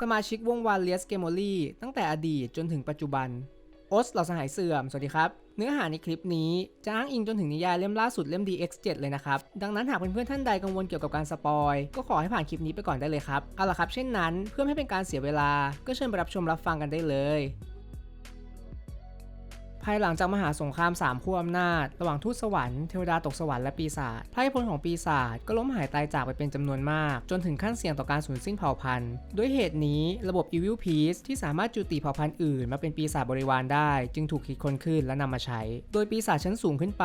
สมาชิกวงวานเลียสเกมอลี่ตั้งแต่อดีตจนถึงปัจจุบันโอสเหล่าสหายเสื่อม สวัสดีครับ เนื้อหาในคลิปนี้จะอ้างอิงจนถึงนิยายเล่มล่าสุดเล่ม DX7 เลยนะครับ ดังนั้นหากเพื่อนๆท่านใดกังวลเกี่ยวกับการสปอย ก็ขอให้ผ่านคลิปนี้ไปก่อนได้เลยครับ เอาล่ะครับ เช่นนั้นเพื่อไม่ให้เป็นการเสียเวลา ก็เชิญไปรับชมรับฟังกันได้เลย ภายหลังจากมหาสงครามสามขั้วอำนาจ ระหว่างทูตสวรรค์เทวดาตกสวรรค์และปีศาจไพ่พลของปีศาจก็ล้มหายตายจากไปเป็นจำนวนมาก จนถึงขั้นเสี่ยงต่อการสูญสิ้นเผ่าพันธุ์ด้วยเหตุนี้ระบบ Evil Peace ที่สามารถจุติเผ่าพันธุ์อื่น มาเป็นปีศาจบริวารได้ จึงถูกคิดค้นขึ้นและนำมาใช้ โดยปีศาจชั้นสูงขึ้นไป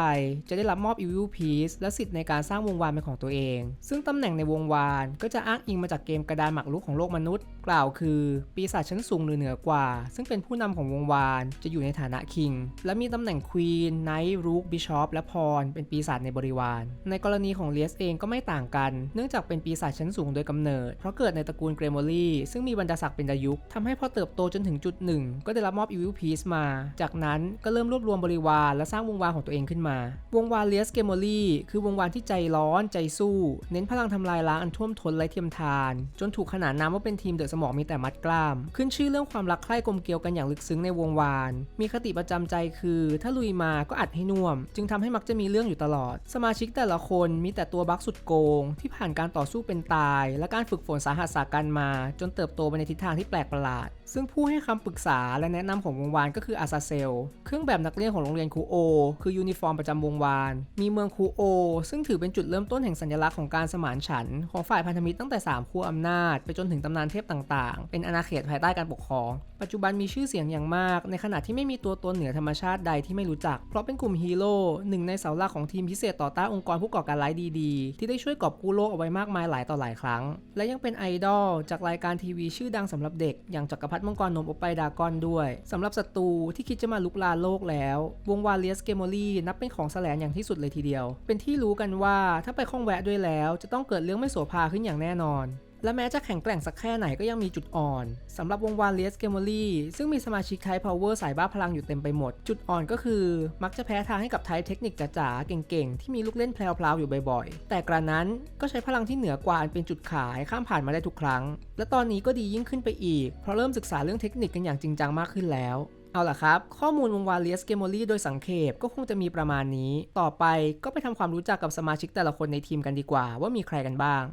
จะได้รับมอบ Evil Peace และสิทธิ์ในการสร้างวงวานเป็นของตัวเอง ซึ่งตำแหน่งในวงวานก็จะอ้างอิงมาจากเกมกระดานหมากรุกของโลกมนุษย์ กล่าวคือ ปีศาจชั้นสูงหรือเหนือกว่า ซึ่งเป็นผู้นำของวงวานจะอยู่ในฐานะคิงและมีตำแหน่งควีนไนท์รูคบิชอปและพรเป็นปีศาจในบริวาร ในกรณีของเลียสเองก็ไม่ต่างกัน เนื่องจากเป็นปีศาจชั้นสูงโดยกำเนิด เพราะเกิดในตระกูลเกรโมลีซึ่งมีบรรดาศักดิ์เป็นดายุคทำให้พอเติบโตจนถึงจุดหนึ่งก็ได้รับมอบอีวิลพีซมา จากนั้นก็เริ่มรวบรวมบริวารและสร้างวงวานของตัวเองขึ้นมา วงวานเลียสเกรโมลีคือวงวานที่ใจร้อนใจสู้ เน้นพลังทำลายล้างอันท่วมท้นไร้เทียมทาน จนถูกขนานนามว่าเป็นทีมเดอะสมองมีแต่มัดกล้าม ขึ้นชื่อเรื่องความรักใคร่กลมเกลียวกันอย่างลึกซึ้งในวงวาน มีคติประจำใจคือ ถ้าลุยมาก็อัดให้น่วม จึงทำให้มักจะมีเรื่องอยู่ตลอด สมาชิกแต่ละคนมีแต่ตัวบักสุดโกง ที่ผ่านการต่อสู้เป็นตาย และการฝึกฝนสาหัสสากันมา จนเติบโตไปในทิศทางที่แปลกประหลาด ซึ่งผู้ให้คำปรึกษาและแนะนำของวงวานก็คืออาซาเซล เครื่องแบบนักเรียนของโรงเรียนคูโอ คือยูนิฟอร์มประจำวงวาน มีเมืองคูโอ ซึ่งถือเป็นจุดเริ่มต้นแห่งสัญลักษณ์ของการสมานฉันท์ของฝ่ายพันธมิตรตั้งแต่ 3ขั้วอำนาจ ไปจนถึงตำนานเทพต่างๆ เป็นอาณาเขตภายใต้การปกครอง ปัจจุบันมีชื่อเสียงอย่างมาก ในขณะที่ไม่มีตัวตนเหนือธรรมชาติใดที่ไม่รู้จัก เพราะเป็นกลุ่มฮีโร่หนึ่งในเสาหลักของทีมพิเศษต่อต้านองค์กรผู้ก่อการร้ายดีๆ ที่ได้ช่วยกอบกู้โลกเอาไว้มากมายหลายต่อหลายครั้ง และยังเป็นไอดอลจากรายการทีวีชื่อดังสำหรับเด็กอย่างจักรพรรดิมังกรนมโอไปดากอนด้วยสำหรับศัตรูที่คิดจะมาลุกลานโลกแล้ว วงวาเลียสเกมอรี่นับเป็นของแสลงอย่างที่สุดเลยทีเดียว เป็นที่รู้กันว่าถ้าไปข้องแวะด้วยแล้ว จะต้องเกิดเรื่องไม่โสภาขึ้นอย่างแน่นอน และแม้จะแข็งแกร่งสักแค่ไหนก็ยังมีจุดอ่อนสำหรับวงวานเลียสเกมอรี่ซึ่งมีสมาชิกไทพาวเวอร์สายบ้าพลังอยู่เต็มไปหมด จุดอ่อนก็คือ มักจะแพ้ทางให้กับไทเทคนิคจ๋าๆเก่งๆ ที่มีลูกเล่นแพลวๆอยู่บ่อยๆ แต่กระนั้นก็ใช้พลังที่เหนือกว่าอันเป็นจุดขายข้ามผ่านมาได้ทุกครั้ง และตอนนี้ก็ดียิ่งขึ้นไปอีก เพราะเริ่มศึกษาเรื่องเทคนิคกันอย่างจริงจังมากขึ้นแล้วเอาล่ะครับ ข้อมูลวงวาเลียสเกมอรี่โดยสังเขปก็คงจะมีประมาณนี้ ต่อไปก็ไปทำความรู้จักกับสมาชิกแต่ละคนในทีมกันดีกว่าว่ามีใครกันบ้าง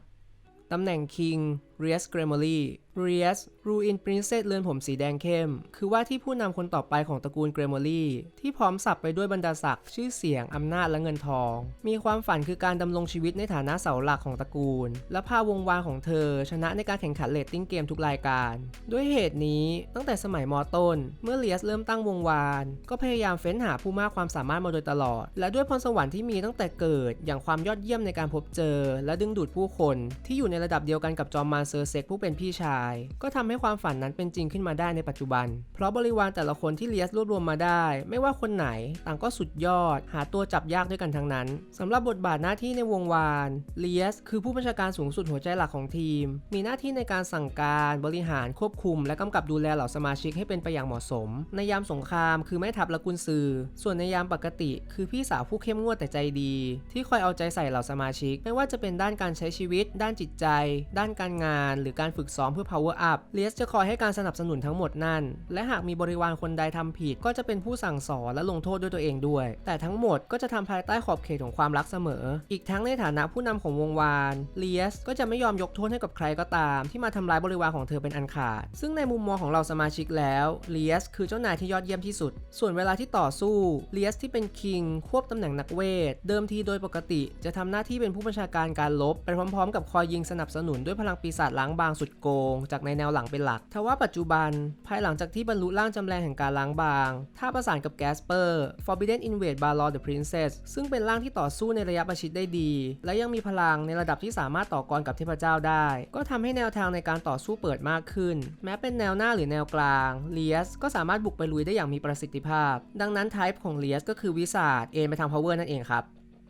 ตำแหน่งคิง i e s g r a m a r y r i e s รูอินปรินเซสเลือนผมสีแดงเข้ม คือว่าที่ผู้นำคนต่อไปของตระกูลเกรมอรี่ที่พร้อมสับไปด้วยบรรดาศักดิ์ชื่อเสียง อำนาจและเงินทอง มีความฝันคือการดำรงชีวิตในฐานะเสาหลักของตระกูล และพาวงวานของเธอ ชนะในการแข่งขันเลตติ้งเกมทุกรายการ ด้วยเหตุนี้ตั้งแต่สมัยมอต้น เมื่อเลียสเริ่มตั้งวงวาน ก็พยายามเฟ้นหาผู้มากความสามารถมาโดยตลอด และด้วยพรสวรรค์ที่มีตั้งแต่เกิด อย่างความยอดเยี่ยมในการพบเจอ และดึงดูดผู้คนที่อยู่ในระดับเดียวกันกับจอมมารเซอร์เซกผู้เป็นพี่ชาย ก็ทำให้ความฝันนั้นเป็นจริงขึ้นมาได้ในปัจจุบัน เพราะบริวารแต่ละคนที่เลียสรวบรวมมาได้ ไม่ว่าคนไหนต่างก็สุดยอด หาตัวจับยากด้วยกันทั้งนั้นสำหรับบทบาทหน้าที่ในวงวานเลียสคือผู้บัญชาการสูงสุดหัวใจหลักของทีม มีหน้าที่ในการสั่งการบริหารควบคุม และกำกับดูแลเหล่าสมาชิกให้เป็นไปอย่างเหมาะสม ในยามสงคราม คือแม่ทัพและกุนซือ ส่วนในยามปกติ คือพี่สาวผู้เข้มงวดแต่ใจดี ที่คอยเอาใจใส่เหล่าสมาชิก ไม่ว่าจะเป็นด้านการใช้ชีวิต ด้านจิตใจ ด้านการงานหรือการฝึกซ้อมเพื่อ power up เลียสจะคอยให้การสนับสนุนทั้งหมดนั่น และหากมีบริวารคนใดทำผิด ก็จะเป็นผู้สั่งสอนและลงโทษด้วยตัวเองด้วย แต่ทั้งหมดก็จะทำภายใต้ขอบเขตของความรักเสมอ อีกทั้งในฐานะผู้นำของวงวานเลียสก็จะไม่ยอมยกโทษให้กับใครก็ตาม ที่มาทำร้ายบริวารของเธอเป็นอันขาด ซึ่งในมุมมองของเราสมาชิกแล้วเลียสคือเจ้านายที่ยอดเยี่ยมที่สุด ส่วนเวลาที่ต่อสู้เลียสที่เป็นคิงควบตำแหน่งนักเวท เดิมทีโดยปกติ จะทำหน้าที่เป็นผู้บัญชาการการลบไปพร้อมๆ กับคอยยิงสนับสนุนด้วยพลังปีศาจล้างบางสุดโกง จากในแนวหลังเป็นหลัก ทว่าปัจจุบัน ภายหลังจากที่บรรลุร่างจำแรงแห่งการล้างบาง ถ้าประสานกับแกสเปอร์ Forbidden Invade Balor the Princess ซึ่งเป็นร่างที่ต่อสู้ในระยะประชิดได้ดี และยังมีพลังในระดับที่สามารถต่อกรกับเทพเจ้าได้ ก็ทำให้แนวทางในการต่อสู้เปิดมากขึ้น แม้เป็นแนวหน้าหรือแนวกลางเลียสก็สามารถบุกไปลุยได้อย่างมีประสิทธิภาพ ดังนั้นไทป์ของเลียสก็คือวิสาดเอนไปทาง power นั่นเองครับ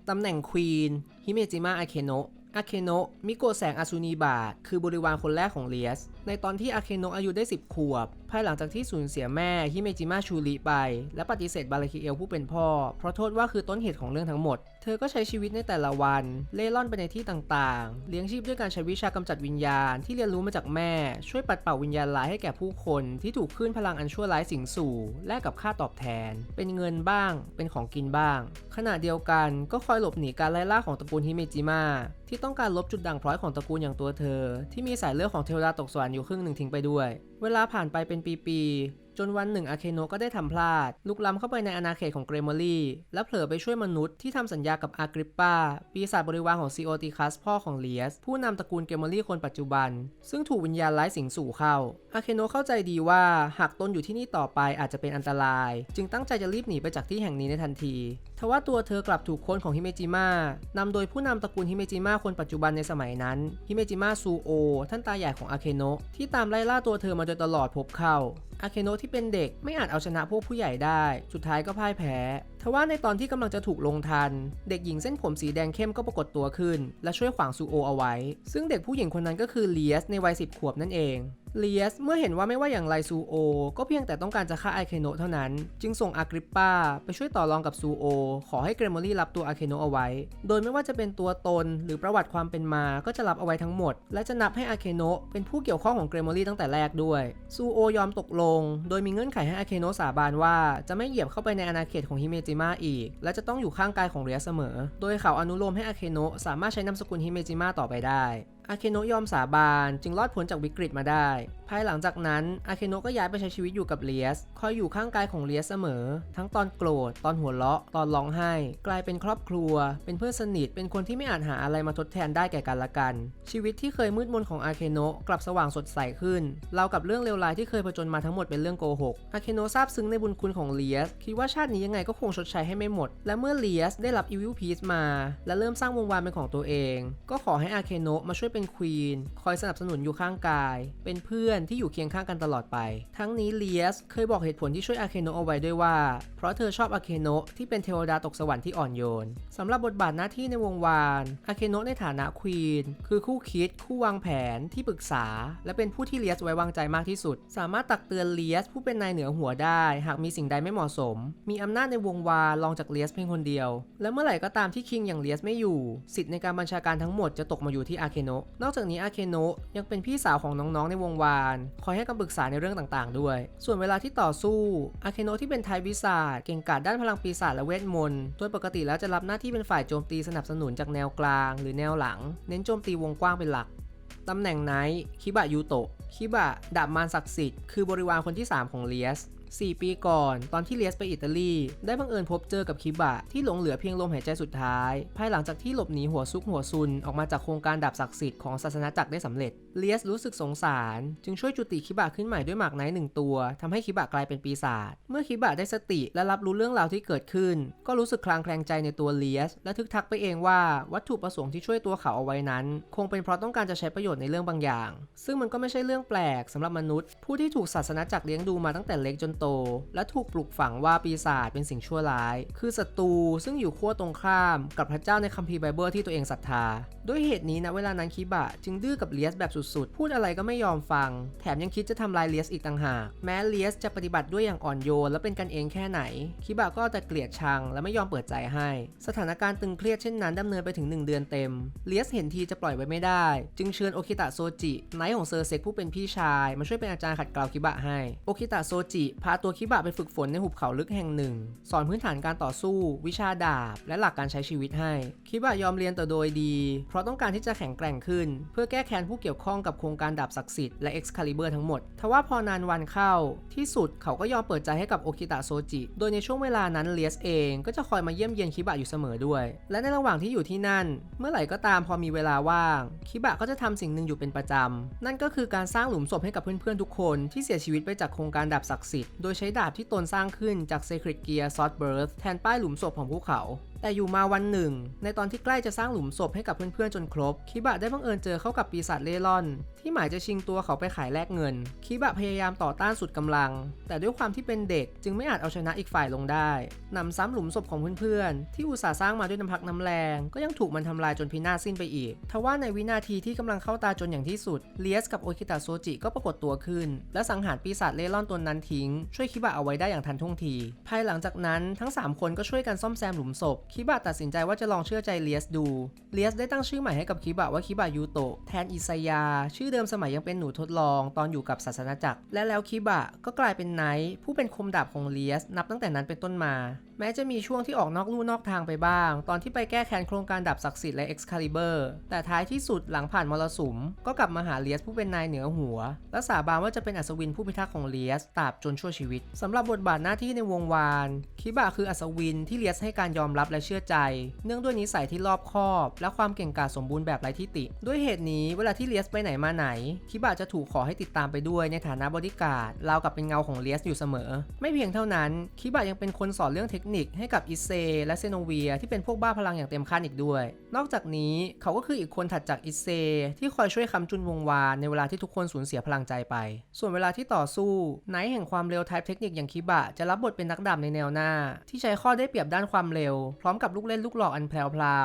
ตำแหน่งควีนฮิเมจิมะอาเคโนะ อาเคโนะมิโกะแสงอาซูนีบาคือบริวารคนแรกของเลียส ในตอนที่อาเคโนะอายุได้ 10 ขวบ ภายหลังจากที่สูญเสียแม่ฮิเมจิมะชูริไป และปฏิเสธบาราคิเอลผู้เป็นพ่อ เพราะโทษว่าคือต้นเหตุของเรื่องทั้งหมด ธอก็ใช้ชีวิตในแต่ละวัน เล่ร่อนไปในที่ต่างๆ เลี้ยงชีพด้วยการใช้วิชากำจัดวิญญาณที่เรียนรู้มาจากแม่ ช่วยปัดเป่าวิญญาณร้ายให้แก่ผู้คนที่ถูกคลื่นพลังอันชั่วร้ายสิงสู่ แลกกับค่าตอบแทน เป็นเงินบ้าง เป็นของกินบ้าง ขณะเดียวกันก็คอยหลบหนีการไล่ล่าของตระกูลฮิเมจิมะที่ต้องการลบจุดด่างพร้อยของตระกูลอย่างตัวเธอ ที่มีสายเลือดของเทวดาตกสวรรค์อยู่ครึ่งหนึ่งทิ้งไปด้วย เวลาผ่านไปเป็นปีๆ จนวันหนึ่งอาเคโนก็ได้ทำพลาด ลุกล้ำเข้าไปในอาณาเขตของเกรมอรี่ และเผลอไปช่วยมนุษย์ที่ทำสัญญากับอากริปปาปีศาจบริวารของซีโอติคัสพ่อของเลียส ผู้นำตระกูลเกรมอรี่คนปัจจุบัน ซึ่งถูกวิญญาณร้ายสิงสู่เข้าอาเคโนเข้าใจดีว่าหากตนอยู่ที่นี่ต่อไปอาจจะเป็นอันตราย จึงตั้งใจจะรีบหนีไปจากที่แห่งนี้ในทันทีทว่าตัวเธอกลับถูกคนของฮิเมจิมะนำโดยผู้นำตระกูลฮิเมจิมะคนปัจจุบันในสมัยนั้นฮิเมจิมะซูโอท่านตาใหญ่ของอาเคโนะที่ตามไล่ล่าตัวเธอมาโดยตลอดพบเข้า อาเคโนะที่เป็นเด็กไม่อาจเอาชนะพวกผู้ใหญ่ได้ สุดท้ายก็พ่ายแพ้ทว่าในตอนที่กำลังจะถูกลงทัน เด็กหญิงเส้นผมสีแดงเข้มก็ปรากฏตัวขึ้น และช่วยขวางซูโอเอาไว้ ซึ่งเด็กผู้หญิงคนนั้นก็คือเลียสในวัย10ขวบนั่นเอง เลียสเมื่อเห็นว่าไม่ว่าอย่างไรซูโอ ก็เพียงแต่ต้องการจะฆ่าอาเคโนเท่านั้น จึงส่งอากริปปาไปช่วยต่อรองกับซูโอ ขอให้เกรมอรี่รับตัวอาเคโนเอาไว้ โดยไม่ว่าจะเป็นตัวตนหรือประวัติความเป็นมาก็จะรับเอาไว้ทั้งหมด และจะนับให้อาเคโนเป็นผู้เกี่ยวข้องของเกรมอรี่ตั้งแต่แรกด้วย ซูโอยอมตกลง โดยมีเงื่อนไขให้อาเคโนสาบานว่า จะไม่เหยียบเข้าไปในอาณาเขตของฮิเมจิมะอีก และจะต้องอยู่ข้างกายของเรียสเสมอ โดยเขาอนุโลมให้อาเคโนสามารถใช้นามสกุลฮิเมจิมะต่อไปได้ อาเคโนะยอมสาบานจึงรอดพ้นจากวิกฤตมาได้ ภายหลังจากนั้นอาเคโนะก็ย้ายไปใช้ชีวิตอยู่กับเลียส คอยอยู่ข้างกายของเลียสเสมอ ทั้งตอนโกรธ ตอนหัวเราะ ตอนร้องไห้ กลายเป็นครอบครัว เป็นเพื่อนสนิท เป็นคนที่ไม่อาจหาอะไรมาทดแทนได้แก่กันและกัน ชีวิตที่เคยมืดมนของอาเคโนะกลับสว่างสดใสขึ้น เรากับเรื่องเลวร้ายที่เคยผจญมาทั้งหมดเป็นเรื่องโกหก อาเคโนะซาบซึ้งในบุญคุณของเลียส คิดว่าชาตินี้ยังไงก็คงชดใช้ให้ไม่หมด และเมื่อเลียสได้รับอีวิลพีซมา และเริ่มสร้างวงวานเป็นของตัวเอง ก็ขอให้อาเคโนะมาช่วยเป็นควีน คอยสนับสนุนอยู่ข้างกาย เป็นเพื่อนที่อยู่เคียงข้างกันตลอดไป ทั้งนี้เลียสเคยบอกเหตุผลที่ช่วยอาเคโนะเอาไว้ด้วยว่า เพราะเธอชอบอาเคโนะที่เป็นเทวดาตกสวรรค์ที่อ่อนโยนสำหรับบทบาทหน้าที่ในวงวานอาเคโนะในฐานะควีนคือคู่คิด คู่วางแผน ที่ปรึกษา และเป็นผู้ที่เลียสไว้วางใจมากที่สุด สามารถตักเตือนเลียสผู้เป็นนายเหนือหัวได้ หากมีสิ่งใดไม่เหมาะสม มีอำนาจในวงวานรองจากเลียสเพียงคนเดียว และเมื่อไหร่ก็ตามที่คิงอย่างเลียสไม่อยู่ สิทธิ์ในการบัญชาการทั้งหมดจะตกมาอยู่ที่อาเคโนะนอกจากนี้อาเคโนะยังเป็นพี่สาวของน้องๆในวงวานคอยให้คำปรึกษาในเรื่องต่างๆ ด้วย ส่วนเวลาที่ต่อสู้อาเคโนที่เป็นไทยวิสาเก่งกาจด้านพลังปีศาจและเวทมนต์โดยปกติแล้วจะรับหน้าที่เป็นฝ่ายโจมตีสนับสนุนจากแนวกลาง หรือแนวหลัง เน้นโจมตีวงกว้างเป็นหลักตำแหน่งไนท์คิบะยูโตะคิบะดาบมารศักดิ์สิทธิ์คือบริวารคนที่ 3 ของเลียส4 ปีก่อน ตอนที่เลียสไปอิตาลี ได้บังเอิญพบเจอกับคิบะ ที่หลงเหลือเพียงลมหายใจสุดท้าย ภายหลังจากที่หลบหนีหัวซุกหัวซุน ออกมาจากโครงการดาบศักดิ์สิทธิ์ของศาสนาจักรได้สำเร็จ เลียสรู้สึกสงสาร จึงช่วยจุติคิบะขึ้นใหม่ด้วยหมากไนท์หนึ่งตัวทำให้คิบะกลายเป็นปีศาจเมื่อคิบะได้สติและรับรู้เรื่องราวที่เกิดขึ้น ก็รู้สึกคลางแคลงใจในตัวเลียส และทึกทักไปเองว่าวัตถุประสงค์ที่ช่วยตัวเขาเอาไว้นั้น คงเป็นเพราะต้องการจะใช้ประโยชน์ในเรื่องบางอย่าง ซึ่งมันก็ไม่ใช่เรื่องแปลกสำหรับมนุษย์ ผู้ที่ถูกศาสนาจักรเลี้ยงดูมาตั้งแต่เล็กจนโต และถูกปลูกฝังว่าปีศาจเป็นสิ่งชั่วร้าย คือศัตรูซึ่งอยู่ขั้วตรงข้าม กับพระเจ้าในคัมภีร์ไบเบิลที่ตัวเองศรัทธา ด้วยเหตุนี้นะเวลานั้นคิบะจึงดื้อกับเลียสแบบสุดๆ พูดอะไรก็ไม่ยอมฟัง แถมยังคิดจะทำลายเลียสอีกต่างหาก แม้เลียสจะปฏิบัติด้วยอย่างอ่อนโยนและเป็นกันเองแค่ไหน คิบะก็จะเกลียดชังและไม่ยอมเปิดใจให้ สถานการณ์ตึงเครียดเช่นนั้นดำเนินไปถึง 1 เดือนเต็ม เลียสเห็นทีจะปล่อยไว้ไม่ได้ จึงเชิญโอคิตะโซจิไนท์ของเซอร์เซกผู้เป็นพี่ชาย มาช่วยเป็นอาจารย์ขัดเกลาคิบะให้ โอคิตะโซจิพาตัวคิบะไปฝึกฝนในหุบเขาลึกแห่งหนึ่ง สอนพื้นฐานการต่อสู้ วิชาดาบ และหลักการใช้ชีวิตให้ คิบะยอมเรียนแต่โดยดี เพราะต้องการที่จะแข็งแกร่งขึ้น เพื่อแก้แค้นผู้เกี่ยวข้องกับโครงการดาบศักดิ์สิทธิ์และ Excalibur ทั้งหมด ทว่าพอนานวันเข้าที่สุดเขาก็ยอมเปิดใจให้กับโอคิตะโซจิ โดยในช่วงเวลานั้นเลียสเองก็จะคอยมาเยี่ยมเยียนคิบะอยู่เสมอด้วย และในระหว่างที่อยู่ที่นั่น เมื่อไหร่ก็ตามพอมีเวลาว่าง คิบะก็จะทำสิ่งหนึ่งอยู่เป็นประจำ นั่นก็คือการสร้างหลุมศพให้กับเพื่อนๆทุกคนที่เสียชีวิตไปจากโครงการดาบศักดิ์สิทธิ์ โดยใช้ดาบที่ตนสร้างขึ้นจาก Sacred Gear Sword Birth แทนป้ายหลุมศพของพวกเขาแต่อยู่มาวันหนึ่ง ในตอนที่ใกล้จะสร้างหลุมศพให้กับเพื่อนๆจนครบ คิบะได้บังเอิญเจอเข้ากับปีศาจเล่ร่อน ที่หมายจะชิงตัวเขาไปขายแลกเงิน คิบะพยายามต่อต้านสุดกำลัง แต่ด้วยความที่เป็นเด็กจึงไม่อาจเอาชนะอีกฝ่ายลงได้นำซ้ำหลุมศพของเพื่อนๆ ที่อุตสาห์สร้างมาด้วยน้ำพักน้ำแรง ก็ยังถูกมันทำลายจนพินาศสิ้นไปอีก ทว่าในวินาทีที่กำลังเข้าตาจนอย่างที่สุด เลียสกับโอคิตะโซจิก็ปรากฏตัวขึ้น และสังหารปีศาจเล่ร่อนตัวนั้นทิ้ง ช่วยคิบะเอาไว้ได้อย่างทันท่วงที ภายหลังจากนั้นทั้ง 3 คนก็ช่วยกันซ่อมแซมหลุมศพคิบะตัดสินใจว่าจะลองเชื่อใจเลียสดู เลียสได้ตั้งชื่อใหม่ให้กับคิบะว่าคิบะยูโตะแทนอิซายา ชื่อเดิมสมัยยังเป็นหนูทดลองตอนอยู่กับศาสนาจักร และแล้วคิบะก็กลายเป็นไนท์ผู้เป็นคมดาบของเลียสนับตั้งแต่นั้นเป็นต้นมา แม้จะมีช่วงที่ออกนอกลู่นอกทางไปบ้าง ตอนที่ไปแก้แค้นโครงการดาบศักดิ์สิทธิ์และ Excalibur แต่ท้ายที่สุดหลังผ่านมรสุม ก็กลับมาหาเลียสผู้เป็นนายเหนือหัว และสาบานว่าจะเป็นอัศวินผู้พิทักษ์ของเลียสตราบจนชั่วชีวิตสำหรับบทบาทหน้าที่ในวงวาน คิบะคืออัศวินที่เลียสให้การยอมรับและเชื่อใจ เนื่องด้วยนิสัยที่รอบคอบ และความเก่งกาจสมบูรณ์แบบไร้ที่ติ ด้วยเหตุนี้เวลาที่เลียสไปไหนมาไหน คิบะจะถูกขอให้ติดตามไปด้วยในฐานะบอดิการ์ราวกับเป็นเงาของเลียสอยู่เสมอ ไม่เพียงเท่านั้นคิบะยังเป็นคนสอนเรื่องเทคนิคให้กับอิเซและเซโนเวียที่เป็นพวกบ้าพลังอย่างเต็มขั้นอีกด้วย นอกจากนี้เขาก็คืออีกคนถัดจากอิเซที่คอยช่วยคำจุนวงวานในเวลาที่ทุกคนสูญเสียพลังใจไป ส่วนเวลาที่ต่อสู้ไนท์แห่งความเร็วไทป์เทคนิคอย่างคิบะจะรับบทเป็นนักดาบในแนวหน้า ที่ใช้ข้อได้เปรียบด้านความเร็ว พร้อมกับลูกเล่นลูกหลอกอันแพร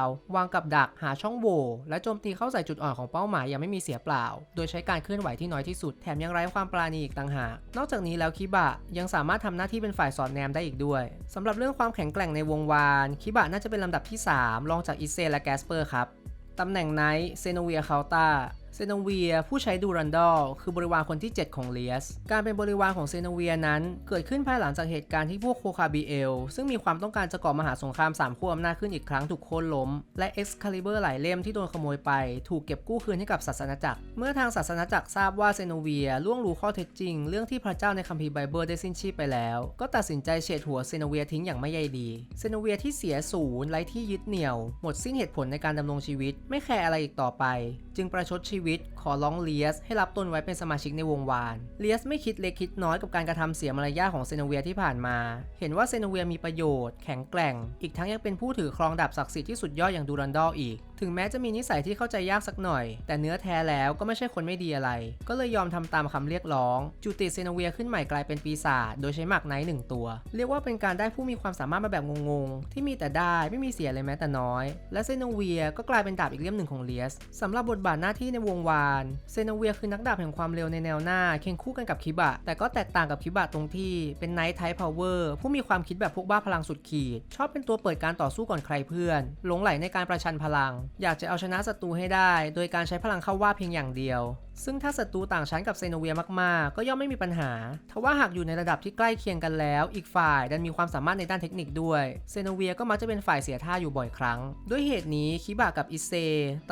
วๆวางกับดักหาช่องโหว่และโจมตีเข้าใส่จุดอ่อนของเป้าหมายอย่างไม่มีเสียเปล่า โดยใช้การเคลื่อนไหวที่น้อยที่สุดแถมยังไร้ความปราณีอีกต่างหาก นอกจากนี้แล้วคิบะยังสามารถทำหน้าที่เป็นฝ่ายสอนแนมได้อีกด้วยสำหรับเรื่องความแข็งแกร่งในวงวาน คิบะน่าจะเป็นลำดับที่ 3 รองจากอิเซและแกสเปอร์ครับ ตำแหน่งไนท์เซโนเวียคาลตา เซโนเวียผู้ใช้ดูรันดอลคือบริวารคนที่ 7 ของเลียส การเป็นบริวารของเซโนเวียนั้น เกิดขึ้นภายหลังจากเหตุการณ์ที่พวกโคคาบีเอล ซึ่งมีความต้องการจะก่อมหาสงครามสามขั้วอำนาจขึ้นอีกครั้งถูกโค่นล้ม และเอ็กซ์คาลิเบอร์หลายเล่มที่โดนขโมยไป ถูกเก็บกู้คืนให้กับศาสนาจักร เมื่อทางศาสนาจักรทราบว่าเซโนเวียล่วงรู้ข้อเท็จจริง เรื่องที่พระเจ้าในคัมภีร์ไบเบิลได้สิ้นชีพไปแล้ว ก็ตัดสินใจเฉดหัวเซโนเวียทิ้งอย่างไม่ใยดี เซโนเวียที่เสียศูนย์ไร้ที่ยึดเหนี่ยว หมดสิ้นเหตุผลในการดำรงชีวิต ไม่แคร์อะไรอีกต่อไป จึงประชดชีวิต ขอร้องเลียส ให้รับตนไว้เป็นสมาชิกในวงวานเลียสไม่คิดเล็กคิดน้อยกับการกระทำเสียมารยาของเซโนเวียที่ผ่านมา เห็นว่าเซโนเวียมีประโยชน์ แข็งแกร่ง อีกทั้งยังเป็นผู้ถือครองดาบศักดิ์สิทธิ์ที่สุดยอดอย่างดูรันดอลอีกถึงแม้จะมีนิสัยที่เข้าใจยากสักหน่อย แต่เนื้อแท้แล้วก็ไม่ใช่คนไม่ดีอะไร ก็เลยยอมทำตามคำเรียกร้องจุติเซโนเวียขึ้นใหม่กลายเป็นปีศาจโดยใช้หมากไนท์หนึ่งตัว เรียกว่าเป็นการได้ผู้มีความสามารถมาแบบงงๆ ที่มีแต่ได้ไม่มีเสียเลยแม้แต่น้อย และเซโนเวียก็กลายเป็นดาบอีกเล่มหนึ่งของเลียสสำหรับบทบาทหน้าที่ในวงวานเซโนเวียคือนักดาบแห่งความเร็วในแนวหน้าเคียงคู่กันกับคิบะ แต่ก็แตกต่างกับคิบะตรงที่เป็นไนท์ไทป์พาวเวอร์ผู้มีความคิดแบบพวกบ้าพลังสุดขีด ชอบเป็นตัวเปิดการต่อสู้ก่อนใครเพื่อนหลงไหลในการประชันพลังอยากจะเอาชนะศัตรูให้ได้ โดยการใช้พลังเข้าว่าเพียงอย่างเดียว ซึ่งถ้าศัตรูต่างชั้นกับเซโนเวียมากๆ ก็ย่อมไม่มีปัญหา ทว่าหากอยู่ในระดับที่ใกล้เคียงกันแล้ว อีกฝ่ายดันมีความสามารถในด้านเทคนิคด้วย เซโนเวียก็มักจะเป็นฝ่ายเสียท่าอยู่บ่อยครั้ง ด้วยเหตุนี้คิบะกับอิเซ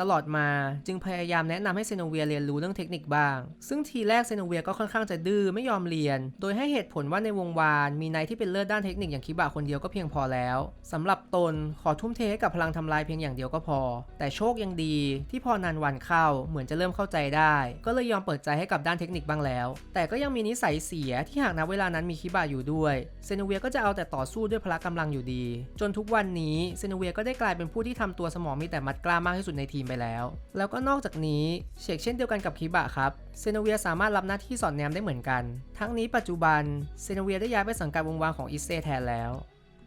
ตลอดมาจึงพยายามแนะนำให้เซโนเวียเรียนรู้เรื่องเทคนิคบ้าง ซึ่งทีแรกเซโนเวียก็ค่อนข้างจะดื้อไม่ยอมเรียน โดยให้เหตุผลว่าในวงวานมีนายที่เป็นเลิศด้านเทคนิคอย่างคิบะคนเดียวก็เพียงพอแล้วสำหรับตนขอทุ่มเทให้กับพลังทำลายเพียงอย่างเดียวก็พอ แต่โชคยังดีที่พอนานวันเข้าเหมือนจะเริ่มเข้าใจได้ก็เลยยอมเปิดใจให้กับด้านเทคนิคบ้างแล้ว แต่ก็ยังมีนิสัยเสียที่หากณเวลานั้นมีคิบะอยู่ด้วยเซโนเวียก็จะเอาแต่ต่อสู้ด้วยพละกำลังอยู่ดี จนทุกวันนี้เซโนเวียก็ได้กลายเป็นผู้ที่ทำตัวสมองมีแต่มัดกล้ามากที่สุดในทีมไปแล้ว แล้วก็นอกจากนี้เชกเช่นเดียวกันกับคิบะครับเซโนเวียสามารถรับหน้าที่สอนแนมได้เหมือนกัน ทั้งนี้ปัจจุบันเซโนเวียได้ย้ายไปสังกัดวงวานของอิเซแทนแล้ว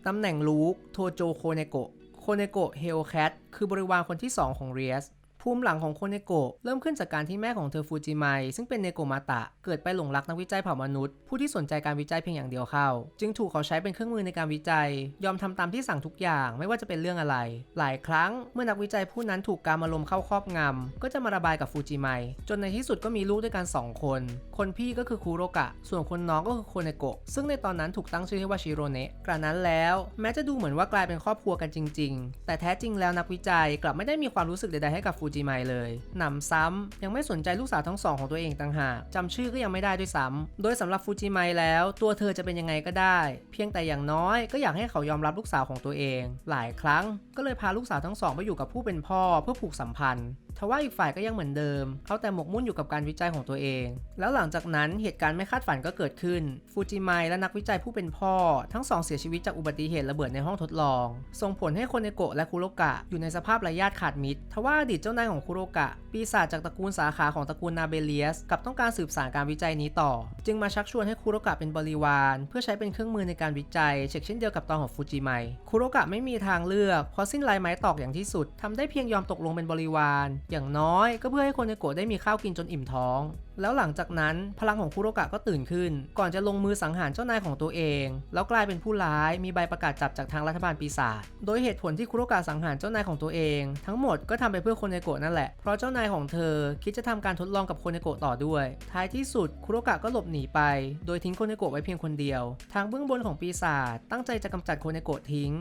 ตำแหน่งลูกโทโจโคเนโกโคเนโกเฮลแคทคือบริวารคนที่ 2 ของเรียส ภูมิหลังของโคเนโกะเริ่มขึ้นจากการที่แม่ของเธอฟูจิไมซึ่งเป็นเนโกมาตะ เกิดไปหลงรักนักวิจัยเผ่ามนุษย์ ผู้ที่สนใจการวิจัยเพียงอย่างเดียวเข้า จึงถูกเขาใช้เป็นเครื่องมือในการวิจัย ยอมทำตามที่สั่งทุกอย่างไม่ว่าจะเป็นเรื่องอะไร หลายครั้งเมื่อนักวิจัยผู้นั้นถูกการอารมณ์เข้าครอบงำก็จะมาระบายกับฟูจิไมจนในที่สุดก็มีลูกด้วยกันสองคน คนพี่ก็คือคูโรกะ ส่วนคนน้องก็คือโคเนโกะซึ่งในตอนนั้นถูกตั้งชื่อให้ว่าชิโรเนะกระนั้นแล้วแม้จะดูเหมือนว่ากลายเป็นครอบครัวกันจริง ๆ แต่แท้จริงแล้วนักวิจัยกลับไม่ได้มีความรู้สึกใดๆให้กับฟูจิไมเลยหนำซ้ำยังไม่สนใจลูกสาวทั้งสองของตัวเองต่างหากจำชื่อก็ยังไม่ได้ด้วยซ้ำโดยสำหรับฟูจิไมแล้ว ตัวเธอจะเป็นยังไงก็ได้ เพียงแต่อย่างน้อยก็อยากให้เขายอมรับลูกสาวของตัวเอง หลายครั้งก็เลยพาลูกสาวทั้งสองไปอยู่กับผู้เป็นพ่อเพื่อผูกสัมพันธ์ ทว่าอีกฝ่ายก็ยังเหมือนเดิม เขาแต่หมกมุ่นอยู่กับการวิจัยของตัวเอง แล้วหลังจากนั้นเหตุการณ์ไม่คาดฝันก็เกิดขึ้น ฟูจิไมและนักวิจัยผู้เป็นพ่อ ทั้งสองเสียชีวิตจากอุบัติเหตุระเบิดในห้องทดลอง ส่งผลให้คนในโกะและคุโรกะอยู่ในสภาพไร้ญาติขาดมิตร ทว่าอดีตเจ้านายของคุโรกะ ปีศาจจากตระกูลสาขาของตระกูลนาเบเลียสกลับต้องการสืบสานการวิจัยนี้ต่อ จึงมาชักชวนให้คุโรกะเป็นบริวาร เพื่อใช้เป็นเครื่องมือในการวิจัย เช่นเช่นเดียวกับตอนของฟูจิไมคุโรกะไม่มีทางเลือกเพราะสิ้นลายไม้ตอกอย่างที่สุดทำได้เพียงยอมตกลงเป็นบริวารอย่างน้อยก็เพื่อให้คนในโกะได้มีข้าวกินจนอิ่มท้อง แล้วหลังจากนั้นพลังของคุโรกะก็ตื่นขึ้น ก่อนจะลงมือสังหารเจ้านายของตัวเอง แล้วกลายเป็นผู้ร้ายมีใบประกาศจับจากทางรัฐบาลปีศาจโดยเหตุผลที่คุโรกะสังหารเจ้านายของตัวเอง ทั้งหมดก็ทำไปเพื่อคนในโกะนั่นแหละเพราะเจ้านายของเธอคิดจะทำการทดลองกับคนในโกะต่อด้วย ท้ายที่สุดคุโรกะก็หลบหนีไป โดยทิ้งคนในโกะไว้เพียงคนเดียว ทางเบื้องบนของปีศาจตั้งใจจะกำจัดคนในโกะทิ้ง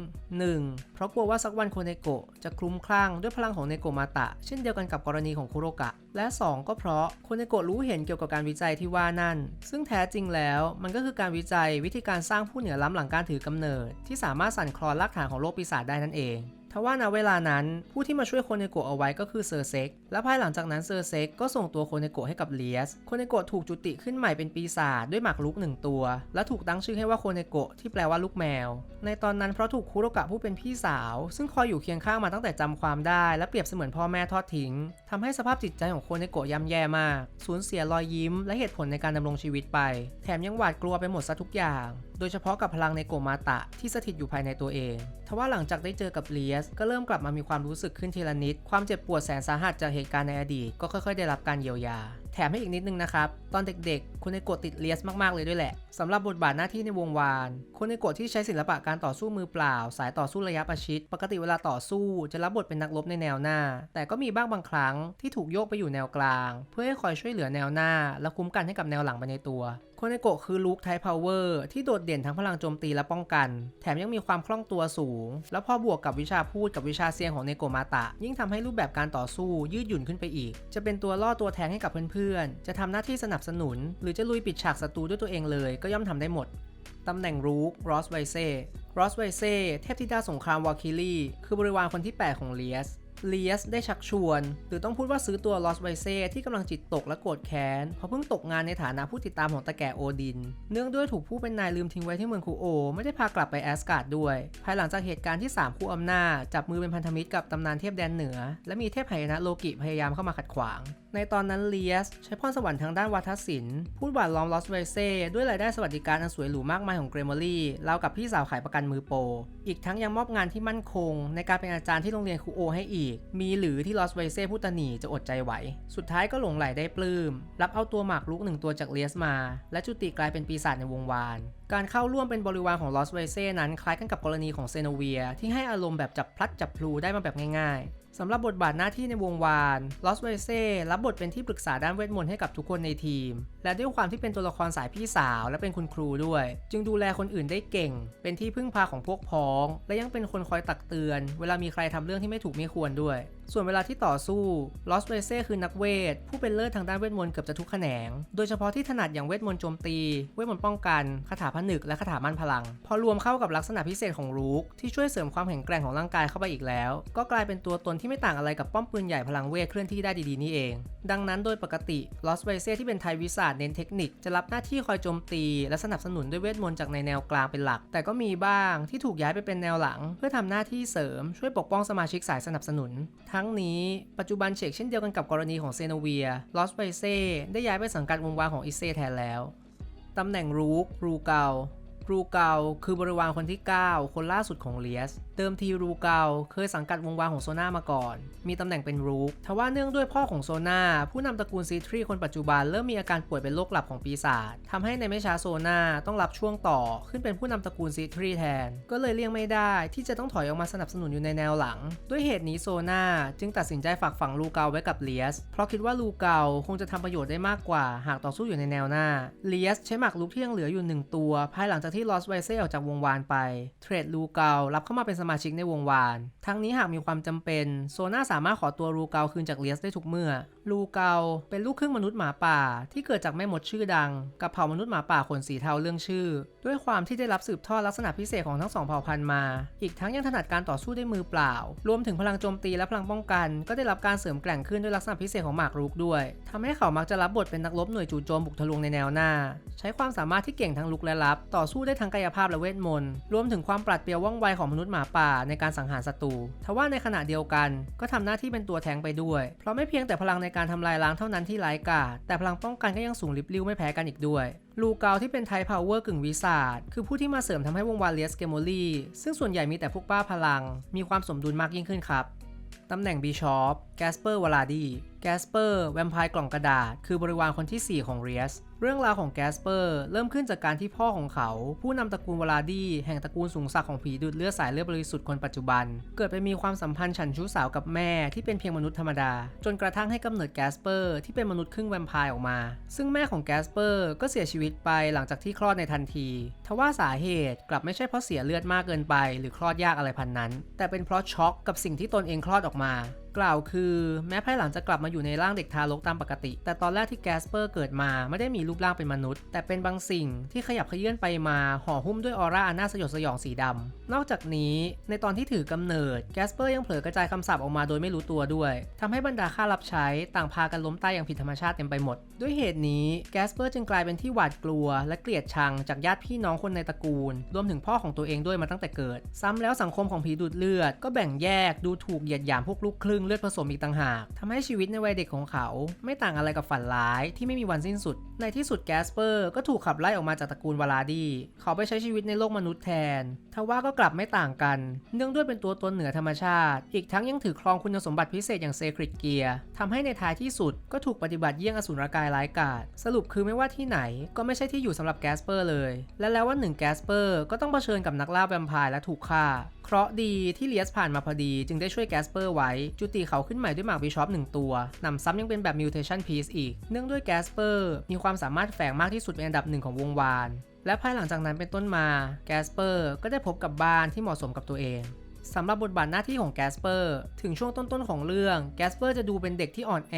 1. เพราะกลัวว่าสักวันคนในโกะจะคลุ้มคลั่งด้วยพลังของเนโกะมาตะ เช่นเดียวกันกับกรณีของคุโรกะ และ 2 ก็เพราะคนในโกะรู้เห็นเกี่ยวกับการวิจัยที่ว่านั่น ซึ่งแท้จริงแล้วมันก็คือการวิจัยวิธีการสร้างผู้เหนือล้ำหลังการถือกำเนิด ที่สามารถสั่นคลอนรากฐานของโลกปีศาจได้นั่นเอง ทว่าณเวลานั้นผู้ที่มาช่วยโคเนโกะเอาไว้ก็คือเซอร์เซ็กและภายหลังจากนั้นเซอร์เซ็กก็ส่งตัวโคเนโกะให้กับเลียสโคเนโกะถูกจุติขึ้นใหม่เป็นปีศาจด้วยหมากรุกหนึ่งตัว และถูกตั้งชื่อให้ว่าโคเนโกะที่แปลว่าลูกแมว ในตอนนั้นเพราะถูกคุโรกะผู้เป็นพี่สาว ซึ่งคอยอยู่เคียงข้างมาตั้งแต่จำความได้และเปรียบเสมือนพ่อแม่ทอดทิ้งทำให้สภาพจิตใจของโคเนโกะย่ำแย่มากสูญเสียรอยยิ้ม และเหตุผลในการดำรงชีวิตไป แถมยังหวาดกลัวไปหมดซะทุกอย่างโดยเฉพาะกับพลังในโกมาตะที่สถิตอยู่ภายในตัวเอง ทว่าหลังจากได้เจอกับเลียส ก็เริ่มกลับมามีความรู้สึกขึ้นทีละนิด ความเจ็บปวดแสนสาหัสจากเหตุการณ์ในอดีตก็ค่อยๆ ได้รับการเยียวยา แถมให้อีกนิดนึงนะครับ ตอนเด็กๆ คุณในโกะติดเลียสมากๆเลยด้วยแหละสำหรับบทบาทหน้าที่ในวงวานคนในโกะที่ใช้ศิลปะการต่อสู้มือเปล่า สายต่อสู้ระยะประชิด ปกติเวลาต่อสู้ จะรับบทเป็นนักรบในแนวหน้า แต่ก็มีบ้างบางครั้งที่ถูกโยกไปอยู่แนวกลาง เพื่อให้คอยช่วยเหลือแนวหน้า และคุ้มกันให้กับแนวหลังไปในตัวโคเนโกะคือลูกไทพาวเวอร์ที่โดดเด่นทั้งพลังโจมตีและป้องกัน แถมยังมีความคล่องตัวสูง แล้วพอบวกกับวิชาพูดกับวิชาเซียงของเนโกมาตะ ยิ่งทำให้รูปแบบการต่อสู้ยืดหยุ่นขึ้นไปอีก จะเป็นตัวล่อตัวแทงให้กับเพื่อนๆ จะทำหน้าที่สนับสนุน หรือจะลุยปิดฉากศัตรูด้วยตัวเองเลย ก็ย่อมทำได้หมดตำแหน่งรูกรอสไวเซ่รอสไวเซ่เทพธิดาสงครามวาคิลี่คือบริวารคนที่ 8 ของเลียส เลียสได้ชักชวน หรือต้องพูดว่าซื้อตัวลอสไวเซ่ที่กำลังจิตตกและโกรธแค้นเพราะเพิ่งตกงานในฐานะผู้ติดตามของตาแก่โอดิน เนื่องด้วยถูกผู้เป็นนายลืมทิ้งไว้ที่เมืองคูโอ ไม่ได้พากลับไปแอสการ์ดด้วย ภายหลังจากเหตุการณ์ที่ 3 คู่อำนาจจับมือเป็นพันธมิตรกับตำนานเทพแดนเหนือ และมีเทพไหนะโลกิพยายามเข้ามาขัดขวาง ในตอนนั้นเลียสใช้พรสวรรค์ทางด้านวาทศิลป์พูดหวานล้อมลอสไวเซ่ด้วยรายได้สวัสดิการอันสวยหรูมากมายของเกรมอรี่ราวกับพี่สาวขายประกันมือโปร อีกทั้งยังมอบงานที่มั่นคง ในการเป็นอาจารย์ที่โรงเรียนคูโอให้อีก มีหรือที่ลอสไวเซ่ผู้ตหนีจะอดใจไหว สุดท้ายก็หลงไหลได้ปลื้ม รับเอาตัวหมากรุกหนึ่งตัวจากเลียสมา และจุติกลายเป็นปีศาจในวงวานการเข้าร่วมเป็นบริวารของลอสไวเซ่นั้นคล้ายกันกับกรณีของเซโนเวีย ที่ให้อารมณ์แบบจับพลัดจับพลูได้มาแบบง่ายๆ สำหรับบทบาทหน้าที่ในวงวาน ลอสเวเซ่รับบทเป็นที่ปรึกษาด้านเวทมนต์ให้กับทุกคนในทีม และด้วยความที่เป็นตัวละครสายพี่สาว และเป็นคุณครูด้วย จึงดูแลคนอื่นได้เก่ง เป็นที่พึ่งพาของพวกพ้อง และยังเป็นคนคอยตักเตือน เวลามีใครทำเรื่องที่ไม่ถูกไม่ควรด้วยส่วนเวลาที่ต่อสู้ลอสเวเซ่คือนักเวท ผู้เป็นเลิศทางด้านเวทมนต์เกือบจะทุกแขนง โดยเฉพาะที่ถนัดอย่างเวทมนต์โจมตี เวทมนต์ป้องกันคาถาผนึกและคาถามั่นพลัง พอรวมเข้ากับลักษณะพิเศษของรูกที่ช่วยเสริมความแข็งแกร่งของร่างกายเข้าไปอีกแล้ว ก็กลายเป็นตัวตนที่ไม่ต่างอะไรกับป้อมปืนใหญ่พลังเวทเคลื่อนที่ได้ดีๆนี่เอง ดังนั้นโดยปกติลอสเวเซ่ที่เป็นไทยวิสาดเน้นเทคนิคจะรับหน้าที่คอยโจมตี และสนับสนุนด้วยเวทมนต์จากในแนวกลางเป็นหลัก แต่ก็มีบ้างที่ถูกย้ายไปเป็นแนวหลัง เพื่อทำหน้าที่เสริมช่วยปกป้องสมาชิกสายสนับสนุนทั้งนี้ปัจจุบันเชกเช่นเดียวกันกับกรณีของเซโนเวีย ลอสไบเซ่ได้ย้ายไปสังกัดวงวานของอิเซแทนแล้ว ตำแหน่งรูกรูเกา รูเกาคือบริวารคนที่ 9 คนล่าสุดของเลียส เดิมทีรูเกาเคยสังกัดวงวานของโซนามาก่อน มีตำแหน่งเป็นรูกทว่าเนื่องด้วยพ่อของโซนาผู้นำตระกูลซีทรีคนปัจจุบันเริ่มมีอาการป่วยเป็นโรคหลับของปีศาจทำให้ในไม่ช้าโซนาต้องรับช่วงต่อขึ้นเป็นผู้นำตระกูลซีทรีแทน ก็เลยเลี่ยงไม่ได้ที่จะต้องถอยออกมาสนับสนุนอยู่ในแนวหลัง ด้วยเหตุนี้โซนาจึงตัดสินใจฝากฝังลูเกาไว้กับเลียส เพราะคิดว่าลูเกาคงจะทำประโยชน์ได้มากกว่า หากต่อสู้อยู่ในแนวหน้าเลียสใช้หมากรุกที่ยังเหลืออยู่หนึ่งตัว ภายหลังจากที่ลอสไวเซ่ออกจากวงวานไป เทรดลูเการับเข้ามาเป็นสมาชิกในวงวาน ทั้งนี้หากมีความจำเป็น โซน่าสามารถขอตัวลูเกาคืนจากเลียสได้ทุกเมื่อ ลูเกา เป็นลูกครึ่งมนุษย์หมาป่า ที่เกิดจากแม่มดชื่อดัง กับเผ่ามนุษย์หมาป่าขนสีเทาเรื่องชื่อ ด้วยความที่ได้รับสืบทอดลักษณะพิเศษของทั้งสองเผ่าพันธุ์มา อีกทั้งยังถนัดการต่อสู้ด้วยมือเปล่า รวมถึงพลังโจมตีและพลังป้องกัน ก็ได้รับการเสริมแกร่งขึ้นด้วยลักษณะพิเศษของหมากรุกด้วยทำให้เขามักจะรับบทเป็นนักรบหน่วยจู่โจมบุกทะลวงในแนวหน้า ใช้ความสามารถที่เก่งทั้งลุกและลับ ต่อสู้ได้ทั้งกายภาพและเวทมนต์ รวมถึงความปราดเปรียวว่องไวของมนุษย์หมาป่าในการสังหารศัตรู ทว่าในขณะเดียวกัน ก็ทำหน้าที่เป็นตัวแทงไปด้วย เพราะไม่เพียงแต่พลังในการทำลายล้างเท่านั้นที่ไร้กาดแต่พลังป้องกันก็ยังสูงลิบลิ่วไม่แพ้กันอีกด้วย ลูเกาที่เป็นไทพาวเวอร์กึ่งวิสาดคือผู้ที่มาเสริมทำให้วงวานเลียสเกโมลีซึ่งส่วนใหญ่มีแต่พวกป้าพลัง มีความสมดุลมากยิ่งขึ้นครับตำแหน่งบีชอปแกสเปอร์วลาดี แกสเปอร์แวมไพร์กล่องกระดาษ คือบริวารคนที่ 4 ของเรียส เรื่องราวของแกสเปอร์เริ่มขึ้นจากการที่พ่อของเขา ผู้นำตระกูลวลาดีแห่งตระกูลสูงศักดิ์ของผีดูดเลือดสายเลือดบริสุทธิ์คนปัจจุบัน เกิดไปมีความสัมพันธ์ฉันชู้สาวกับแม่ที่เป็นเพียงมนุษย์ธรรมดา จนกระทั่งให้กำเนิดแกสเปอร์ที่เป็นมนุษย์ครึ่งแวมไพร์ออกมา ซึ่งแม่ของแกสเปอร์ก็เสียชีวิตไปหลังจากที่คลอดในทันทีทว่าสาเหตุกลับไม่ใช่เพราะเสียเลือดมากเกินไป หรือคลอดยากอะไรพันนั้น แต่เป็นเพราะช็อกกับสิ่งที่ตนเองคลอดออกมา กล่าวคือ แม้ภายหลังจะกลับมาอยู่ในร่างเด็กทารกตามปกติ แต่ตอนแรกที่แกสเปอร์เกิดมาไม่ได้มีรูปร่างเป็นมนุษย์ แต่เป็นบางสิ่งที่ขยับเขยื่อนไปมาห่อหุ้มด้วยออร่าอันน่าสยดสยองสีดำนอกจากนี้ในตอนที่ถือกำเนิดแกสเปอร์ยังเผลอกระจายคำสาปออกมาโดยไม่รู้ตัวด้วยทำให้บรรดาข้ารับใช้ต่างพากันล้มตายอย่างผิดธรรมชาติเต็มไปหมด ด้วยเหตุนี้แกสเปอร์จึงกลายเป็นที่หวาดกลัว และเกลียดชังจากญาติพี่น้องคนในตระกูล รวมถึงพ่อของตัวเองด้วยมาตั้งแต่เกิด ซ้ำแล้วสังคมของผีดูดเลือดก็แบ่งแยกดูถูกเหยียดหยามพวกลูกครึ่งเลือดผสมอีกต่างหากทำให้ชีวิตในวัยเด็กของเขา ไม่ต่างอะไรกับฝันร้ายที่ไม่มีวันสิ้นสุด ในที่สุดแกสเปอร์ก็ถูกขับไล่ออกมาจากตระกูลวาลาดี เขาไปใช้ชีวิตในโลกมนุษย์แทน ทว่าก็กลับไม่ต่างกัน เนื่องด้วยเป็นตัวตนเหนือธรรมชาติ อีกทั้งยังถือครองคุณสมบัติพิเศษอย่างเซคริตเกียร์ทำให้ในท้ายที่สุดก็ถูกปฏิบัติเยี่ยงอสูรกายร้ายกาจสรุปคือไม่ว่าที่ไหนก็ไม่ใช่ที่อยู่สำหรับแกสเปอร์เลย และแล้วว่าหนึ่งแกสเปอร์ก็ต้องเผชิญกับนักล่าแวมไพร์และถูกฆ่าเคราะห์ดีที่เลียสผ่านมาพอดีจึงได้ช่วยแกสเปอร์ไว้ จุติเขาขึ้นใหม่ด้วยหมากบิชอปหนึ่งตัวนำซ้ำยังเป็นแบบมิวเทชันพีซอีก เนื่องด้วยแกสเปอร์มีความสามารถแฝงมากที่สุดเป็นอันดับหนึ่งของวงวานและภายหลังจากนั้นเป็นต้นมา แกสเปอร์ก็ได้พบกับบ้านที่เหมาะสมกับตัวเอง สำหรับบทบาทหน้าที่ของแกสเปอร์ ถึงช่วงต้นๆของเรื่อง แกสเปอร์จะดูเป็นเด็กที่อ่อนแอ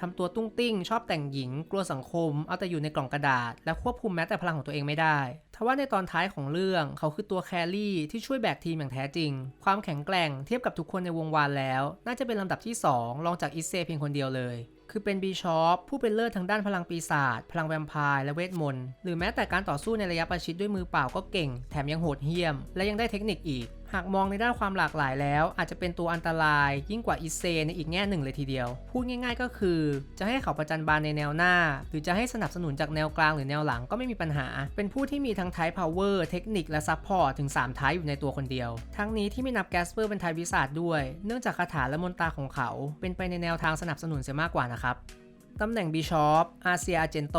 ทำตัวตุ้งติ้ง ชอบแต่งหญิง กลัวสังคม เอาแต่อยู่ในกล่องกระดาษ และควบคุมแม้แต่พลังของตัวเองไม่ได้ทว่าในตอนท้ายของเรื่องเขาคือตัวแครี่ที่ช่วยแบกทีมอย่างแท้จริง ความแข็งแกร่งเทียบกับทุกคนในวงวานแล้ว น่าจะเป็นลำดับที่ 2 รองจากอิเซเพียงคนเดียวเลยคือเป็นบีชอปผู้เป็นเลิศทางด้านพลังปีศาจพลังแวมไพร์และเวทมนต์หรือแม้แต่การต่อสู้ในระยะประชิดด้วยมือเปล่าก็เก่ง แถมยังโหดเหี้ยม และยังได้เทคนิคอีก หากมองในด้านความหลากหลายแล้ว อาจจะเป็นตัวอันตราย ยิ่งกว่าอิเซในอีกแง่หนึ่งเลยทีเดียว พูดง่ายๆก็คือ จะให้เขาประจันบานในแนวหน้า หรือจะให้สนับสนุนจากแนวกลางหรือแนวหลังก็ไม่มีปัญหา เป็นผู้ที่มีทั้งไทป์พาวเวอร์เทคนิคและซัพพอร์ตถึง 3 ไทป์อยู่ในตัวคนเดียว ทั้งนี้ที่ไม่นับแกสเปอร์เป็นไทป์วิสาดด้วย เนื่องจากคาถาและมนตาของเขา เป็นไปในแนวทางสนับสนุนเสียมากกว่านะครับ ตำแหน่งบิชอปอาเซียอาเจนโต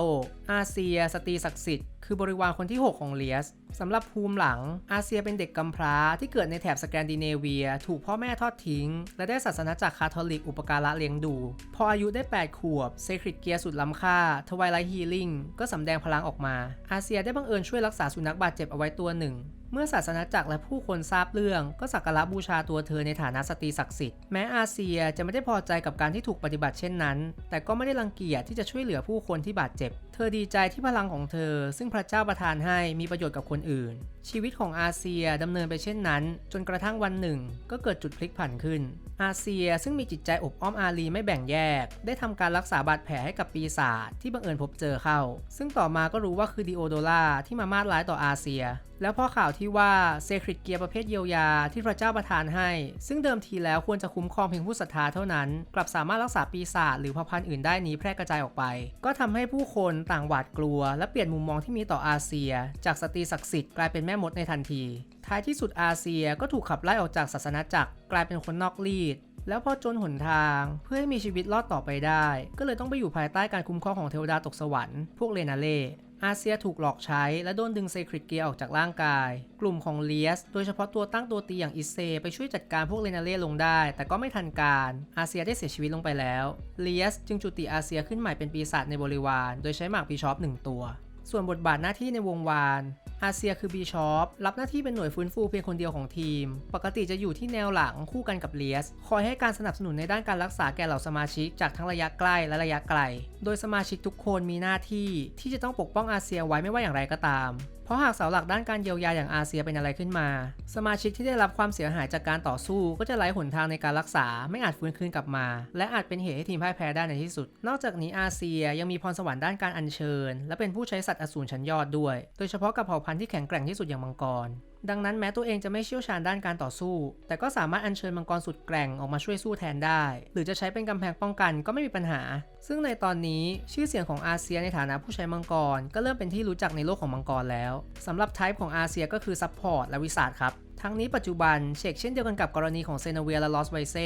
อาเซียสตรีศักดิ์สิทธิ์ คือบริวารคนที่ 6 ของเลียสสำหรับภูมิหลัง อาเซียเป็นเด็กกำพร้าที่เกิดในแถบสแกนดิเนเวีย ถูกพ่อแม่ทอดทิ้ง และได้ศาสนาจักคาทอลิกอุปการะเลี้ยงดู พออายุได้ 8 ขวบ เซคริตเกียร์สุดล้ำค่า ทวายไลท์ฮีลิ่งก็สำแดงพลังออกมา อาเซียได้บังเอิญช่วยรักษาสุนัขบาดเจ็บเอาไว้ตัวหนึ่ง เมื่อศาสนาจักรและผู้คนทราบเรื่อง ก็สักการะบูชาตัวเธอในฐานะสตรีศักดิ์สิทธิ์แม้อาเซียจะไม่ได้พอใจกับการที่ถูกปฏิบัติเช่นนั้น แต่ก็ไม่ได้รังเกียจที่จะช่วยเหลือผู้คนที่บาดเจ็บ เธอดีใจที่พลังของเธอ ซึ่งพระเจ้าประทานให้มีประโยชน์กับคนอื่น ชีวิตของอาเซียดำเนินไปเช่นนั้น จนกระทั่งวันหนึ่ง ก็เกิดจุดพลิกผันขึ้น อาเซียซึ่งมีจิตใจอบอ้อมอารีไม่แบ่งแยก ได้ทำการรักษาบาดแผลให้กับปีศาจที่บังเอิญพบเจอเข้า ซึ่งต่อมาก็รู้ว่าคือดิโอโดลาที่มามาดร้ายต่ออาเซีย แล้วพอข่าวที่ว่าเซคริตเกียร์ประเภทเยียวยาที่พระเจ้าประทานให้ ซึ่งเดิมทีแล้วควรจะคุ้มครองเพียงผู้ศรัทธาเท่านั้น กลับสามารถรักษาปีศาจหรือเผ่าพันธุ์อื่นได้นี้แพร่กระจายออกไป ก็ทำให้ผู้คนต่างหวาดกลัว และเปลี่ยนมุมมองที่มีต่ออาเซีย จากสตรีศักดิ์สิทธิ์กลายเป็นแม่มดในทันที ท้ายที่สุดอาเซียก็ถูกขับไล่ออกจากศาสนาจักรกลายเป็นคนนอกรีดแล้วพอจนหนทางเพื่อให้มีชีวิตรอดต่อไปได้ ก็เลยต้องไปอยู่ภายใต้การคุ้มครองของเทวดาตกสวรรค์พวกเลนาเล่ อาเซียถูกหลอกใช้และโดนดึงเซคริตเกียออกจากร่างกาย กลุ่มของเลียส โดยเฉพาะตัวตั้งตัวตีอย่างอิเซ ไปช่วยจัดการพวกเลนาเล่ลงได้ แต่ก็ไม่ทันการ อาเซียได้เสียชีวิตลงไปแล้ว เลียส จึงจุติอาเซียขึ้นใหม่เป็นปีศาจในบริวาร โดยใช้หมากปีชอปหนึ่งตัว ส่วนบทบาทหน้าที่ในวงวาน อาเซียคือบีชอปรับหน้าที่เป็นหน่วยฟื้นฟูเพียงคนเดียวของทีม ปกติจะอยู่ที่แนวหลังคู่กันกับเลียส คอยให้การสนับสนุนในด้านการรักษาแก่เหล่าสมาชิกจากทั้งระยะใกล้และระยะไกล โดยสมาชิกทุกคนมีหน้าที่ที่จะต้องปกป้องอาเซียไว้ไม่ว่าอย่างไรก็ตาม ราะหากเสาหลักด้านการเยียวยาอย่างอาเซียเป็นอะไรขึ้นมา สมาชิกที่ได้รับความเสียหายจากการต่อสู้ ก็จะไร้หนทางในการรักษาไม่อาจฟื้นคืนกลับมา และอาจเป็นเหตุให้ทีมพ่ายแพ้ได้ในที่สุด นอกจากนี้อาเซียยังมีพรสวรรค์ด้านการอัญเชิญ และเป็นผู้ใช้สัตว์อสูรชั้นยอดด้วย โดยเฉพาะกับเผ่าพันธุ์ที่แข็งแกร่งที่สุดอย่างมังกร ดังนั้นแม้ตัวเองจะไม่เชี่ยวชาญด้านการต่อสู้ แต่ก็สามารถอัญเชิญมังกรสุดแกร่งออกมาช่วยสู้แทนได้ หรือจะใช้เป็นกำแพงป้องกันก็ไม่มีปัญหา ซึ่งในตอนนี้ชื่อเสียงของอาเซียในฐานะผู้ใช้มังกร ก็เริ่มเป็นที่รู้จักในโลกของมังกรแล้วสำหรับไทป์ของอาเซียก็คือซัพพอร์ตและวิสาดครับทั้งนี้ปัจจุบันเชกเช่นเดียวกันกับกรณีของเซนาเวียและลอสไวเซ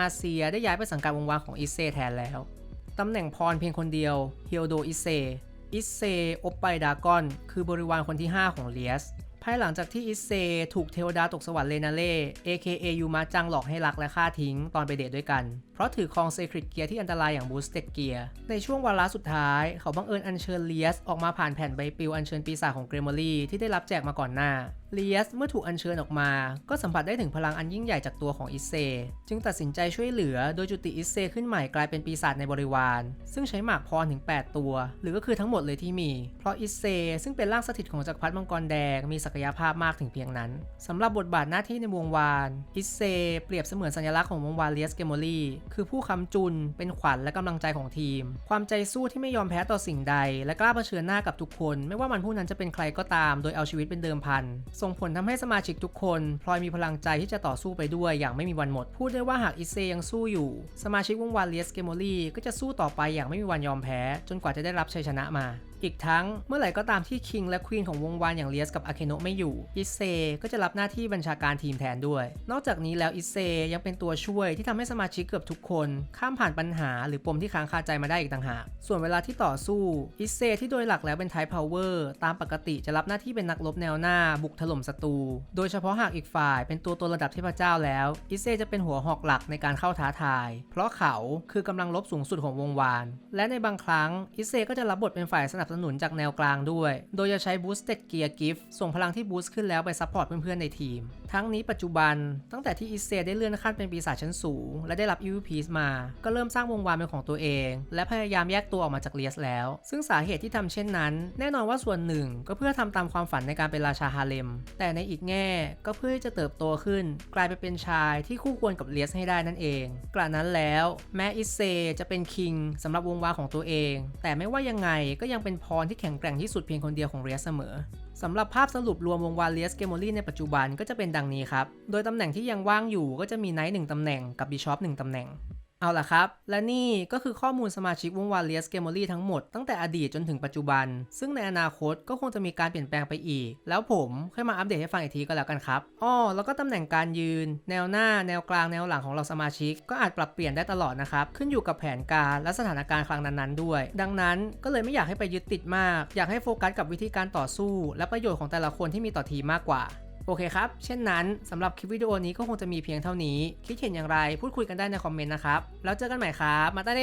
อาเซียได้ย้ายไปสังกัดวงวานของอิเซแทนแล้วตำแหน่งพรเพียงคนเดียวเฮียโดอิเซอิเซอปไปดากอน คือบริวารคนที่ 5 ของเลียส ภายหลังจากที่อิเซถูกเทวดาตกสวรรค์เลนาเล่ AKA ยูมาจังหลอกให้รักและฆ่าทิ้งตอนไปเดทด้วยกันเพราะถือครองเซคริตเกียร์ที่อันตรายอย่างบูสเต็ดเกียร์ในช่วงวาระสุดท้าย เขาบังเอิญอัญเชิญเลียสออกมาผ่านแผ่นใบปลิวอัญเชิญปีศาจของเกรมอรี่ที่ได้รับแจกมาก่อนหน้าเลียสเมื่อถูกอัญเชิญออกมา ก็สัมผัสได้ถึงพลังอันยิ่งใหญ่จากตัวของอิเซ จึงตัดสินใจช่วยเหลือโดยจุติอิเซขึ้นใหม่กลายเป็นปีศาจในบริวาร ซึ่งใช้หมากพรถึง 8 ตัว หรือก็คือทั้งหมดเลยที่มี เพราะอิเซ ซึ่งเป็นร่างสถิตของจักรพรรดิมังกรแดงมีศักยภาพมากถึงเพียงนั้นสำหรับบทบาทหน้าที่ในวงวาน อิเซ เปรียบเสมือนสัญลักษณ์ของวงวานเลียสเกมอรี่คือผู้ค้ำจุน เป็นขวัญและกำลังใจของทีม ความใจสู้ที่ไม่ยอมแพ้ต่อสิ่งใด และกล้าเผชิญหน้ากับทุกคน ไม่ว่ามันผู้นั้นจะเป็นใครก็ตาม โดยเอาชีวิตเป็นเดิมพัน ส่งผลทำให้สมาชิกทุกคนพลอยมีพลังใจที่จะต่อสู้ไปด้วยอย่างไม่มีวันหมด พูดได้ว่าหากอิเซยังสู้อยู่ สมาชิกวงวานเลียสเกมอรี่ก็จะสู้ต่อไปอย่างไม่มีวันยอมแพ้ จนกว่าจะได้รับชัยชนะมา อีกทั้งเมื่อไหร่ก็ตามที่คิงและควีนของวงวานอย่างเลียสกับอาเคโนะไม่อยู่อิเซก็จะรับหน้าที่บัญชาการทีมแทนด้วย นอกจากนี้แล้วอิเซยังเป็นตัวช่วยที่ทำให้สมาชิกเกือบทุกคน ข้ามผ่านปัญหาหรือปมที่ค้างคาใจมาได้อีกต่างหาก ส่วนเวลาที่ต่อสู้อิเซที่โดยหลักแล้วเป็นไทป์พาวเวอร์ตามปกติจะรับหน้าที่เป็นนักรบแนวหน้า บุกถล่มศัตรูโดยเฉพาะหากอีกฝ่าย เป็นตัวตนระดับเทพเจ้าแล้วอิเซจะเป็นหัวหอกหลักในการเข้าท้าทาย เพราะเขาคือกำลังรบสูงสุดของวงวาน และในบางครั้งอิเซก็จะรับบทเป็นฝ่ายสนับสนุนจากแนวกลางด้วย โดยจะใช้บูสต์เด็กเกียร์กิฟต์ส่งพลังที่บูสต์ขึ้นแล้วไปซัพพอร์ตเพื่อนๆในทีม ทั้งนี้ปัจจุบันตั้งแต่ที่อิเซได้เลื่อนขั้นเป็นปีศาจชั้นสูง และได้รับ e v p มา ก็เริ่มสร้างวงวานเป็นของตัวเอง และพยายามแยกตัวออกมาจากเลียสแล้ว ซึ่งสาเหตุที่ทำเช่นนั้น แน่นอนว่าส่วนหนึ่งก็เพื่อทำตามความฝันในการเป็นราชาฮาเลม แต่ในอีกแง่ก็เพื่อที่จะเติบโตขึ้น กลายไปเป็นชายที่คู่ควรกับเลียสให้ได้นั่นเองกระนั้นแล้วแม้อิเซจะเป็นคิงสำหรับวงวานของตัวเอง แต่ไม่ว่ายังไงก็ยังเป็นพรที่แข็งแกร่งที่สุดเพียงคนเดียวของเลียสเสมอสำหรับภาพสรุปรวมวงวานเลียสเกมอรี่ในปัจจุบันก็จะเป็นดังนี้ครับ โดยตำแหน่งที่ยังว่างอยู่ก็จะมีไนท์หนึ่งตำแหน่งกับบิชอปหนึ่งตำแหน่ง เอาล่ะครับ และนี่ก็คือข้อมูลสมาชิกวงวาเลียสเกมอรี่ทั้งหมดตั้งแต่อดีตจนถึงปัจจุบัน ซึ่งในอนาคตก็คงจะมีการเปลี่ยนแปลงไปอีก แล้วผมค่อยมาอัปเดตให้ฟังอีกทีก็แล้วกันครับอ้อแล้วก็ตำแหน่งการยืน แนวหน้า แนวกลางแนวหลังของเราสมาชิก ก็อาจปรับเปลี่ยนได้ตลอดนะครับ ขึ้นอยู่กับแผนการและสถานการณ์ครั้งนั้นๆด้วย ดังนั้นก็เลยไม่อยากให้ไปยึดติดมาก อยากให้โฟกัสกับวิธีการต่อสู้ และประโยชน์ของแต่ละคนที่มีต่อทีมมากกว่า โอเคครับ เช่นนั้นสำหรับคลิปวิดีโอนี้ก็คงจะมีเพียงเท่านี้ คิดเห็นอย่างไรพูดคุยกันได้ในคอมเมนต์นะครับ แล้วเจอกันใหม่ครับ มาตาเด